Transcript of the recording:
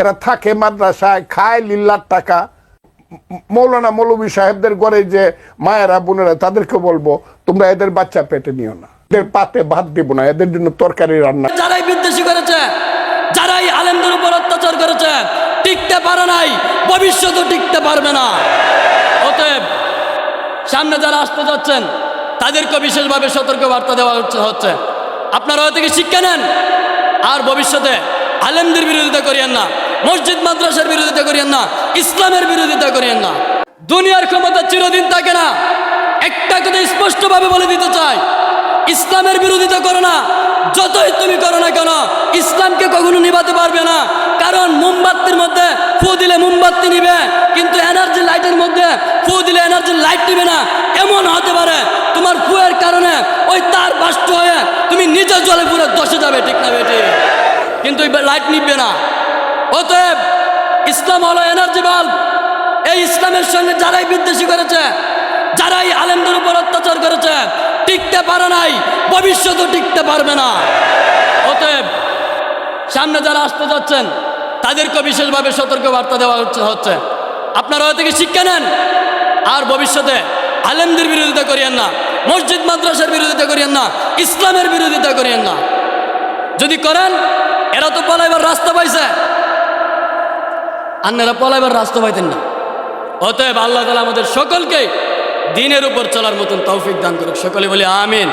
এরা থাকে মাদ্রাসায়, খায় লিল্লার টাকা। মৌলানা মৌলবী সাহেবদের ঘরে যে মায়েরা, বোনেরা তাদেরকে বলব, তোমরা এদের বাচ্চা পেটে নিও না। এদের পাতে ভাত দিব না, এদের জন্য তরকারি রান্না। যারাই বিদ্বেষী করেছে, যারাই আলেমদের উপর অত্যাচার করেছে, টিকতে পারে নাই, ভবিষ্যতেও টিকতে পারবে না। অতএব, সামনে যারা আসতে যাচ্ছেন, তাদেরকে বিশেষভাবে সতর্ক বার্তা দেওয়া হচ্ছে আপনারা হয়তো কি শিক্ষা নেন, আর ভবিষ্যতে আলেমদের বিরোধিতা করিয়েন না। মসজিদ মাদ্রাসার বিরোধিতা করিয়েন না, ইসলামের বিরোধিতা করিয়েন না। দুনিয়ার ক্ষমতা চিরদিন থাকে না। একটা কথা স্পষ্টভাবে বলে দিতে চাই, ইসলামের বিরোধিতা করো না। যতই তুমি করো না কেন, ইসলামকে কখনো নিভাতে পারবে না। কারণ মোমবাতির মধ্যে ফু দিলে মোমবাতি নিবে, কিন্তু এনার্জি লাইটের মধ্যে ফু দিলে এনার্জি লাইট নিবে না। এমন হতে পারে তোমার ফুয়ের কারণে ওই তার বাষ্ট হয়ে তুমি নিজে জলে পুরো দশে যাবে, ঠিক না বেটি? কিন্তু লাইট নিবে না। অতএব ইসলাম হলো এনার্জি বাল্ব এই ইসলামের সঙ্গে যারাই বিদ্বেষী করেছে, যারাই আলেমদের উপর অত্যাচার করেছে, টিকতে পারে নাই, ভবিষ্যতেও টিকতে পারবে না। অতএব সামনে যারা আসতে যাচ্ছেন, তাদেরকে বিশেষভাবে সতর্ক বার্তা দেওয়া হচ্ছে আপনারা হয়তো কি শিক্ষা নেন। আর ভবিষ্যতে আলেমদের বিরোধিতা করিয়েন না, মসজিদ মাদ্রাসার বিরোধিতা করিয়েন না, ইসলামের বিরোধিতা করিয়েন না। যদি করেন, এরা তো পলাইবার রাস্তা পাইছে। আন্নারা পলাইবার রাস্তা পাইতেন না। অতএব আল্লাহ তালা আমাদের সকলকে দিনের উপর চলার মতন তৌফিক দান করুক। সকলে বলি, আমিন।